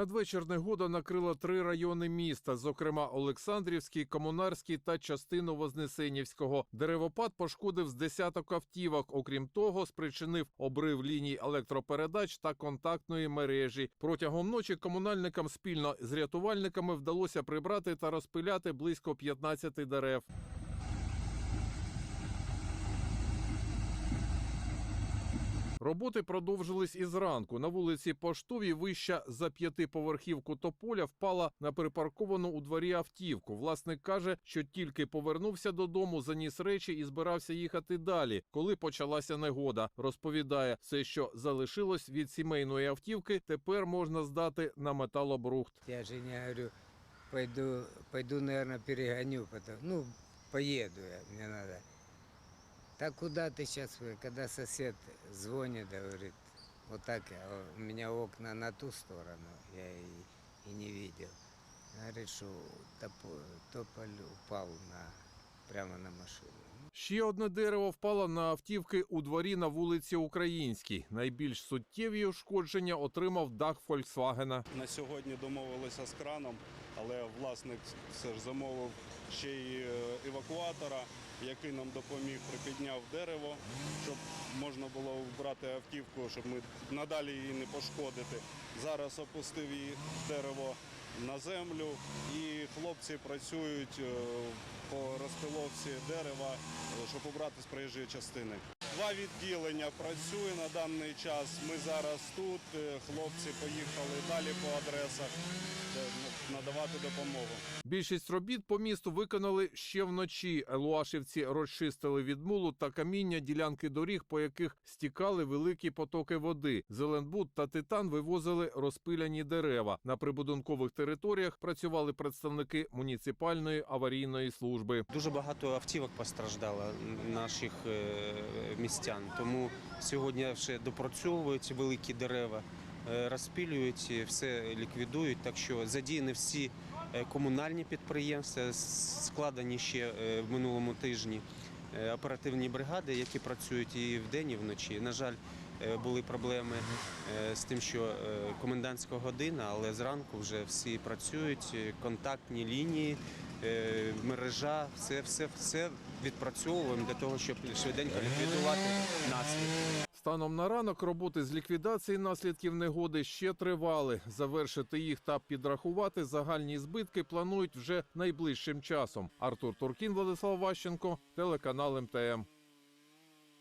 Надвечір негода накрила три райони міста, зокрема Олександрівський, Комунарський та частину Вознесенівського. Деревопад пошкодив з десяток автівок. Окрім того, спричинив обрив ліній електропередач та контактної мережі. Протягом ночі комунальникам спільно з рятувальниками вдалося прибрати та розпиляти близько 15 дерев. Роботи продовжились і зранку. На вулиці Поштовій вища за п'ятиповерхівку тополя впала на припарковану у дворі автівку. Власник каже, що тільки повернувся додому, заніс речі і збирався їхати далі, коли почалася негода. Розповідає, все, що залишилось від сімейної автівки, тепер можна здати на металобрухт. Я жене говорю, пойду, пойду, наверное, перегоню, ну, поеду я, мне надо. Так куда ты сейчас, когда сосед звонит, говорит, вот так, а у меня окна на ту сторону, я и, и не видел. Говорит, что тополь, тополь упал на, прямо на машину. Ще одне дерево впало на автівки у дворі на вулиці Українській. Найбільш суттєві ушкодження отримав дах Фольксвагена. На сьогодні домовилися з краном, але власник все ж замовив ще й е, евакуатора, який нам допоміг, припідняв дерево, щоб можна було вбрати автівку, щоб ми надалі її не пошкодити. Зараз опустив її дерево на землю і хлопці працюють е, по розпиловці дерева, е, щоб убрати з проїжджої частини. Два відділення працює на даний час. Ми зараз тут. е, Хлопці поїхали далі по адресах надавати допомогу. Більшість робіт по місту виконали ще вночі. Елуашівці розчистили від мулу та каміння ділянки доріг, по яких стікали великі потоки води. Зеленбуд та титан вивозили розпиляні дерева. На прибудинкових територіях працювали представники муніципальної аварійної служби. Дуже багато автівок постраждало наших е, містян. Тому сьогодні ще допрацьовують великі дерева, е, розпілюють, все ліквідують. Так що задіяні всі е, комунальні підприємства, складені ще е, в минулому тижні оперативні бригади, які працюють і вдень, і вночі. На жаль, були проблеми з тим, що комендантська година, але зранку вже всі працюють, контактні лінії, мережа, все, все, все відпрацьовуємо для того, щоб швиденько ліквідувати наслідки. Станом на ранок роботи з ліквідації наслідків негоди ще тривали. Завершити їх та підрахувати загальні збитки планують вже найближчим часом. Артур Туркін, Владислав Ващенко, телеканал МТМ.